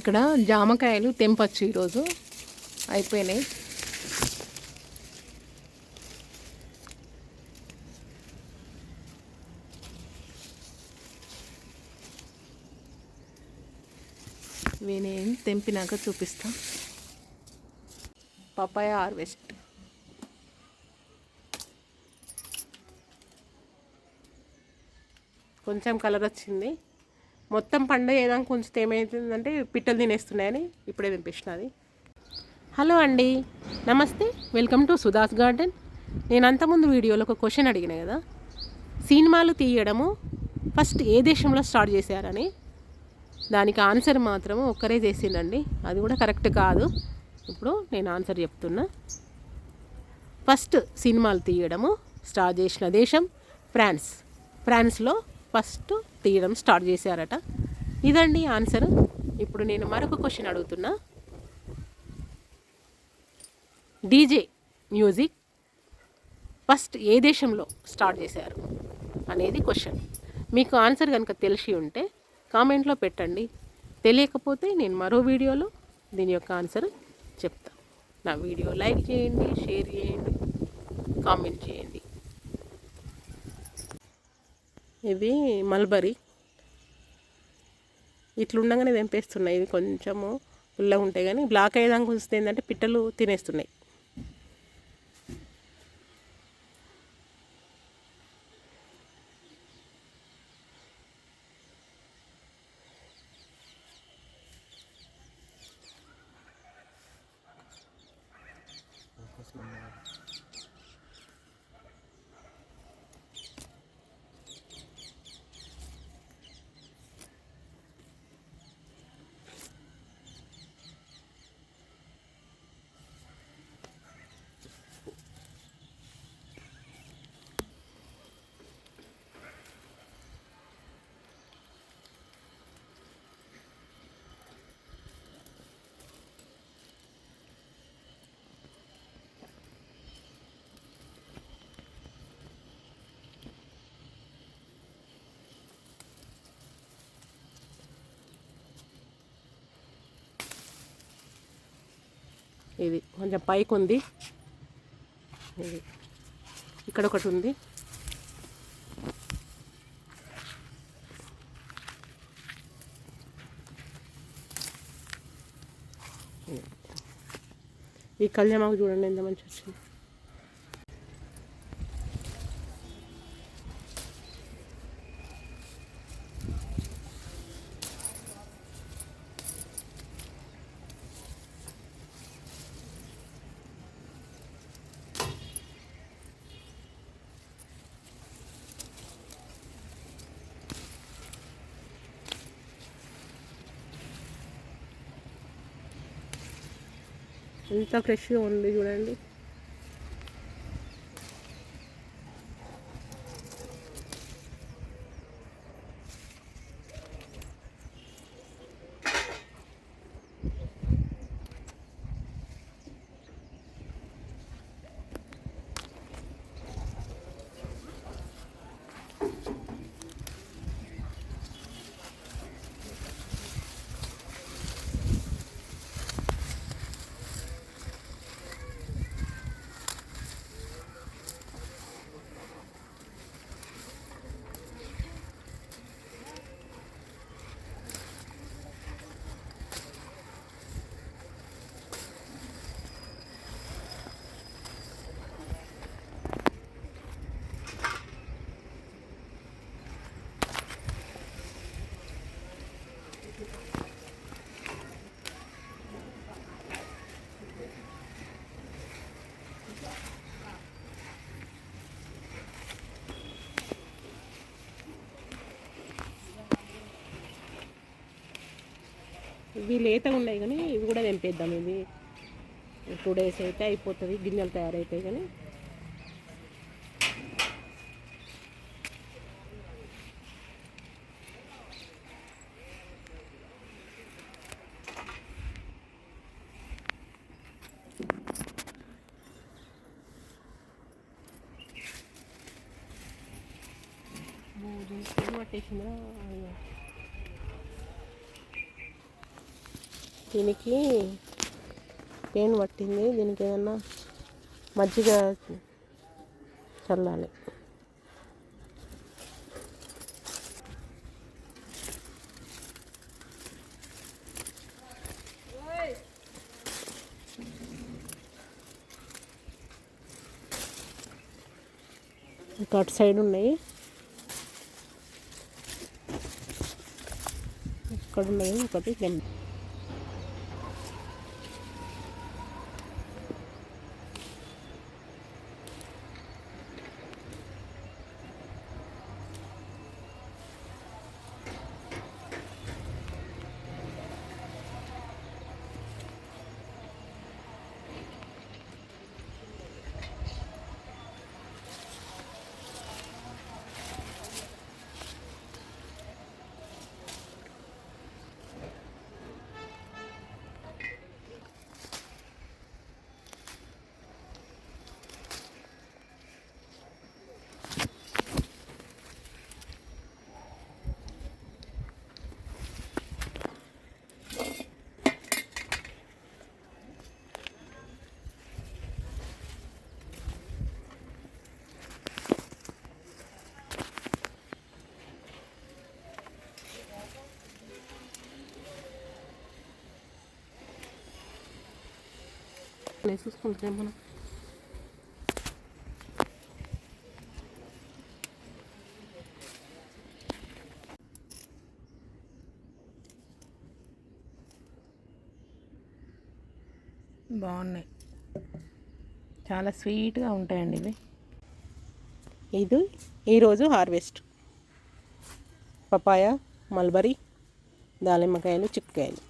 ఇక్కడ జామకాయలు తెంపచ్చు ఈరోజు. అయిపోయినాయి. ఇవి నేను తెంపినాక చూపిస్తా. Papaya harvest. కొంచెం కలర్ వచ్చింది. మొత్తం పండుగ ఏదాకా కొంచెం ఏమవుతుందంటే పిట్టలు తినేస్తున్నాయని ఇప్పుడే తెంపిస్తున్నది హలో అండి నమస్తే వెల్కమ్ టు సుధాస్ గార్డెన్. నేను అంతకుముందు వీడియోలో ఒక క్వశ్చన్ అడిగిన కదా సినిమాలు తీయడము ఫస్ట్ ఏ దేశంలో స్టార్ట్ చేశారని? దానికి ఆన్సర్ మాత్రం ఒక్కరే చేసిందండి అది కూడా కరెక్ట్ కాదు. ఇప్పుడు నేను ఆన్సర్ చెప్తున్నా. ఫస్ట్ సినిమాలు తీయడము స్టార్ట్ చేసిన దేశం ఫ్రాన్స్. ఫ్రాన్స్లో ఫస్ట్ తీయడం స్టార్ట్ చేశారట. ఇదండి ఆన్సర్. ఇప్పుడు నేను మరొక క్వశ్చన్ అడుగుతున్నా. డీజే మ్యూజిక్ ఫస్ట్ ఏ దేశంలో స్టార్ట్ చేశారు అనేది క్వశ్చన్. మీకు ఆన్సర్ కనుక తెలిసి ఉంటే కామెంట్లో పెట్టండి. తెలియకపోతే నేను మరో వీడియోలో దీని యొక్క ఆన్సర్ చెప్తాను నా వీడియో లైక్ చేయండి షేర్ చేయండి కామెంట్ చేయండి. ఇవి మల్బరీ. ఇట్లుండగానే తెంపేస్తున్నాయి ఇవి కొంచెము పుల్లగా ఉంటాయి కానీ బ్లాక్ అయ్యేదాకా వస్తే ఏంటంటే పిట్టలు తినేస్తున్నాయి ఇది కొంచెం పైకి ఉంది. ఇది ఇక్కడ ఒకటి ఉంది. ఈ కళ్యామాకు చూడండి ఎంత మంచి వచ్చింది. ఎంత ఫ్రెష్గా ఉంది చూడండి. ఇవి లేతగా ఉన్నాయి కానీ ఇవి కూడా తెంపేద్దాం. ఇవి టూ డేస్ అయితే అయిపోతుంది గిన్నెలు తయారైతాయి కానీ. పట్టేసిందా దీనికి పెయిన్ పట్టింది. దీనికి ఏదన్నా మజ్జిగ చల్లాలి. ఇంకా అటు సైడ్ ఉన్నాయి. ఇక్కడ ఉన్నాయి. ఒకటి నెంబర్ చూసుకుంటున్నాం మనం బాగున్నాయి. చాలా స్వీట్గా ఉంటాయండి ఇవి. ఇది ఈరోజు హార్వెస్ట్. పపాయ మల్బరీ దానిమ్మకాయలు చిక్కుకాయలు.